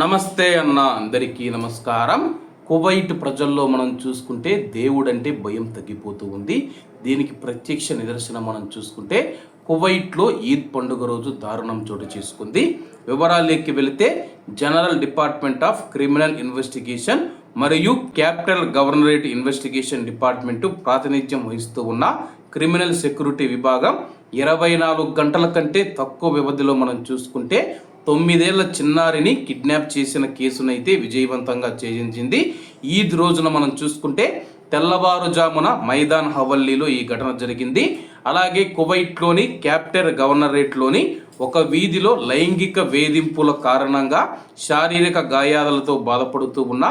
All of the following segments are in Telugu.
నమస్తే అన్న అందరికీ నమస్కారం. కువైట్ ప్రజల్లో మనం చూసుకుంటే దేవుడంటే భయం తగ్గిపోతూ ఉంది. దీనికి ప్రత్యక్ష నిదర్శనం మనం చూసుకుంటే కువైట్లో ఈద్ పండుగ రోజు దారుణం చోటు చేసుకుంది. వివరాల్లోకి వెళితే general department of criminal investigation మరియు క్యాపిటల్ గవర్నరేట్ ఇన్వెస్టిగేషన్ డిపార్ట్మెంటు ప్రాతినిధ్యం వహిస్తూ ఉన్న క్రిమినల్ సెక్యూరిటీ విభాగం ఇరవై నాలుగు గంటల కంటే తక్కువ వ్యవధిలో మనం చూసుకుంటే తొమ్మిదేళ్ళ చిన్నారిని కిడ్నాప్ చేసిన కేసునైతే విజయవంతంగా ఛేదించింది. ఈద్ రోజున మనం చూసుకుంటే తెల్లవారుజామున మైదాన్ హవల్లీలో ఈ ఘటన జరిగింది. అలాగే కువైట్లోని క్యాప్టర్ గవర్నరేట్లోని ఒక వీధిలో లైంగిక వేధింపుల కారణంగా శారీరక గాయాలతో బాధపడుతూ ఉన్న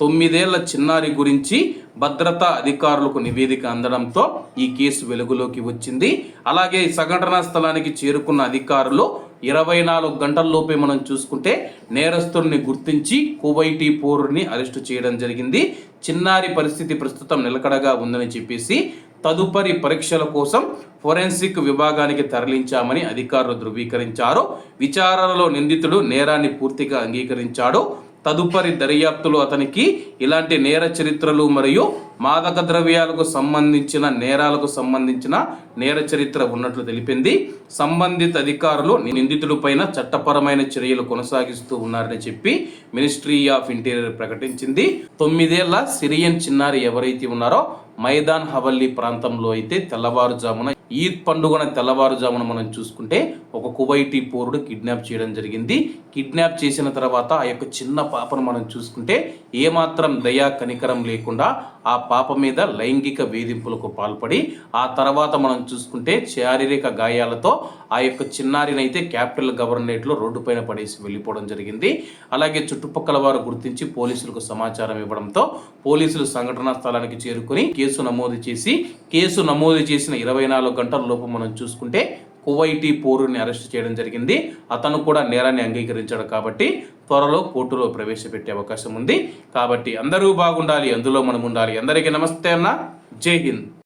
తొమ్మిదేళ్ళ చిన్నారి గురించి భద్రతా అధికారులకు నివేదిక అందడంతో ఈ కేసు వెలుగులోకి వచ్చింది. అలాగే సంఘటనా స్థలానికి చేరుకున్న అధికారులు ఇరవై నాలుగు గంటల్లోపే మనం చూసుకుంటే నేరస్తుడిని గుర్తించి కువైటీ పోరుని అరెస్టు చేయడం జరిగింది. చిన్నారి పరిస్థితి ప్రస్తుతం నిలకడగా ఉందని చెప్పేసి తదుపరి పరీక్షల కోసం ఫోరెన్సిక్ విభాగానికి తరలించామని అధికారులు ధృవీకరించారు. విచారణలో నిందితుడు నేరాన్ని పూర్తిగా అంగీకరించాడు. తదుపరి దర్యాప్తులు అతనికి ఇలాంటి నేర చరిత్రలు మరియు మాదక ద్రవ్యాలకు సంబంధించిన నేరాలకు సంబంధించిన నేర చరిత్ర ఉన్నట్లు తెలిపింది. సంబంధిత అధికారులు నిందితులపైన చట్టపరమైన చర్యలు కొనసాగిస్తూ ఉన్నారని చెప్పి మినిస్ట్రీ ఆఫ్ ఇంటీరియర్ ప్రకటించింది. తొమ్మిదేళ్ళ సిరియన్ చిన్నారి ఎవరైతే ఉన్నారో మైదాన్ హవల్లీ ప్రాంతంలో అయితే తెల్లవారుజామున ఈద్ పండుగన తెల్లవారుజామున మనం చూసుకుంటే ఒక కువైటీ పౌరుడు కిడ్నాప్ చేయడం జరిగింది. కిడ్నాప్ చేసిన తర్వాత ఆ యొక్క చిన్న పాపను మనం చూసుకుంటే ఏమాత్రం దయా కనికరం లేకుండా ఆ పాప మీద లైంగిక వేధింపులకు పాల్పడి ఆ తర్వాత మనం చూసుకుంటే శారీరక గాయాలతో ఆ యొక్క చిన్నారినైతే క్యాపిటల్ గవర్నరేట్లో రోడ్డు పైన పడేసి వెళ్ళిపోవడం జరిగింది. అలాగే చుట్టుపక్కల వారు గుర్తించి పోలీసులకు సమాచారం ఇవ్వడంతో పోలీసులు సంఘటనా స్థలానికి చేరుకుని కేసు నమోదు చేసి కేసు నమోదు చేసిన ఇరవై నాలుగు గంటల లోపు మనం చూసుకుంటే కువైటీ పోరుని అరెస్ట్ చేయడం జరిగింది. అతను కూడా నేరాన్ని అంగీకరించాడు కాబట్టి త్వరలో కోర్టులో ప్రవేశపెట్టే అవకాశం ఉంది. కాబట్టి అందరూ బాగుండాలి అందులో మనం ఉండాలి. అందరికీ నమస్తే అన్న. జై హింద్.